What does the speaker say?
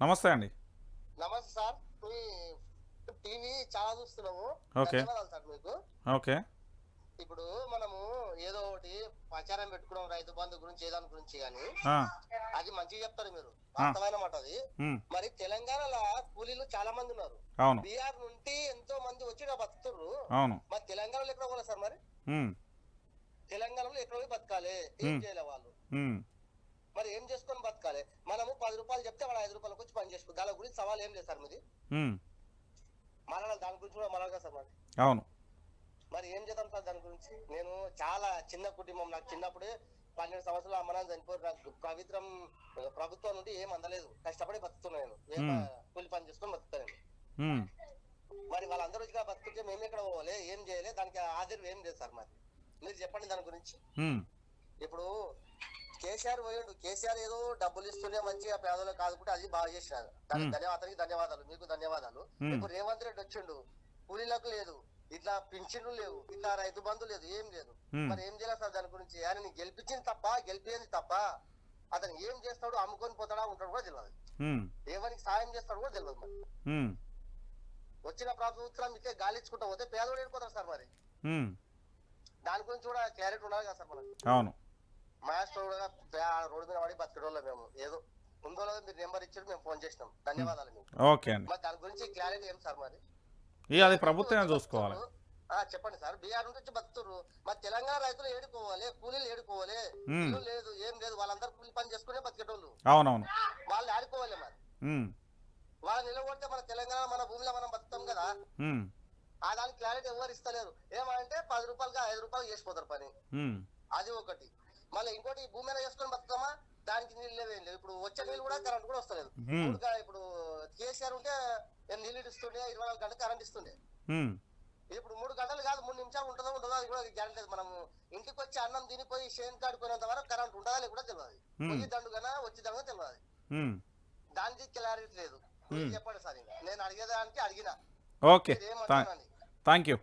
నమస్తే అండి. నమస్తే సార్. మీ టీవీ చాలా చూస్తున్నాము. ఓకే. సార్ మీకు. ఓకే. ఇప్పుడు మనము ఏదో ఒకటి ప్రచారం పెట్టుకున్నాం రైతు బంధు గురించి ఏదాని గురించి కానీ అది మంచిగా చెప్తారు మీరు. వాస్తవమైన మాట అది. మరి తెలంగాణలో కూలీలు చాలా మంది ఉన్నారు. బీహార్ నుండి ఎంతో మంది వచ్చి అవును. మరి తెలంగాణలో ఎక్కడ పోలే సార్ మరి? తెలంగాణలో ఎక్కడ పోయి బతకాలి? ఏం. చేయాలి వాళ్ళు ఉమ్, మరి ఏం చేసుకొని బతకాలి మనము పది రూపాయలు చెప్తే వాళ్ళు ఐదు రూపాయలకు వచ్చి పని చేసుకో దాని గురించి సవాల్ ఏం లేదు సార్ మీది. మన దాని గురించి కూడా మనగా సార్ మరి అవును. మరి ఏం చేద్దాం సార్ దాని గురించి? నేను చాలా చిన్న కుటుంబం నాకు చిన్నప్పుడే పన్నెండు సంవత్సరాలు అమ్మ నాన్న చనిపోయి నాకు పవిత్రం ప్రభుత్వం నుండి ఏం అందలేదు. కష్టపడి బతుకుతున్నాను Hmm. కూలి పని చేసుకొని బతుకుతాను మరి వాళ్ళందరూ ఇక్కడ బతుకుంటే మేము ఎక్కడ పోవాలి? ఏం చేయాలి? దానికి ఆధారం ఏం లేదు సార్ మరి మీరు చెప్పండి దాని గురించి. ఇప్పుడు కేసీఆర్ పోయాడు. కేసీఆర్ ఏదో డబ్బులు ఇస్తూనే మంచిగా పేదలకు కాదుకుంటే అది బాగా చేసినారు. దానికి. ధన్యవాదానికి ధన్యవాదాలు. మీకు ధన్యవాదాలు. ఇప్పుడు రేవంత్ రెడ్డి వచ్చిండు. కూలీలకు లేదు. ఇట్లా పింఛన్లు లేవు. ఇట్లా రైతు బంధు లేదు. ఏం లేదు. మరి ఏం చేయాలి సార్ దాని గురించి? ఆయన గెలిపించింది తప్ప గెలిపింది తప్ప అతను ఏం చేస్తాడు అమ్ముకొని పోతాడా ఉంటాడు కూడా తెలియదు ఎవరికి సాయం చేస్తాడు కూడా తెలియదు మరి. వచ్చిన ప్రభుత్వం ఇట్లే గాలిచ్చుకుంటా పోతే పేదోడు ఏడిపోతారు సార్ మరి. దాని గురించి కూడా క్లారిటీ ఉండాలి కదా సార్ మనకి. అవును. మాస్టర్ కూడా రోడ్డు మీద పడి బతకడంలో మేము. ఏదో ఉందో లేదో మీరు నెంబర్ ఇచ్చారు మేము ఫోన్ చేసినాం. ధన్యవాదాలు మీకు. ఓకే అండి. మరి దాని గురించి క్లారిటీ ఏం సార్ మరి? ఇక అది ప్రభుత్వమే చూసుకోవాలి. ఆ, చెప్పండి సార్. బీహార్ నుంచి బతుకుతుర్రు. మరి తెలంగాణ రైతులు ఏడుకోవాలి కూలీలు ఏడుకోవాలి. ఇల్లు లేదు ఏం లేదు. వాళ్ళందరూ కూలి పని చేసుకునే బతికేటోళ్ళు. అవునవును. వాళ్ళు ఆడుకోవాలి మరి. వాళ్ళు నిలబడితే మన తెలంగాణ మన భూమిలో మనం బతుకుతాం కదా. ఆ దానికి క్లారిటీ ఎవరు ఇస్తలేరు? ఏమంటే పది రూపాయలుగా ఐదు రూపాయలు చేసిపోతారు పని. అది ఒకటి. మళ్ళీ ఇంకోటి భూమి మీద చేసుకొని బతుకుతామా? దానికి నీళ్ళు లేవేం లేవు. ఇప్పుడు వచ్చే నీళ్ళు కూడా కరెంట్ కూడా వస్తలేదు. ఇప్పుడు కేసీఆర్ ఉంటే ఏం నీళ్ళు ఇస్తుండే? ఇరవై నాలుగు గంటలు కరెంట్ ఇస్తుండే. ఇప్పుడు మూడు గంటలు కాదు మూడు నిమిషాలు ఉంటుందో ఉంటుందో అది కూడా గ్యారెంటీ లేదు. మనం ఇంటికి వచ్చి అన్నం తినిపోయి షేన్ కాడుకునేంత వరకు కరెంట్ ఉంటుందా లేదు కూడా తెలియదు పోయి దండుగానా వచ్చి దండుగా తెలియదు దానికి క్లారిటీ లేదు. చెప్పండి సార్ నేను అడిగేదానికి అడిగిన. ఓకే. Thank you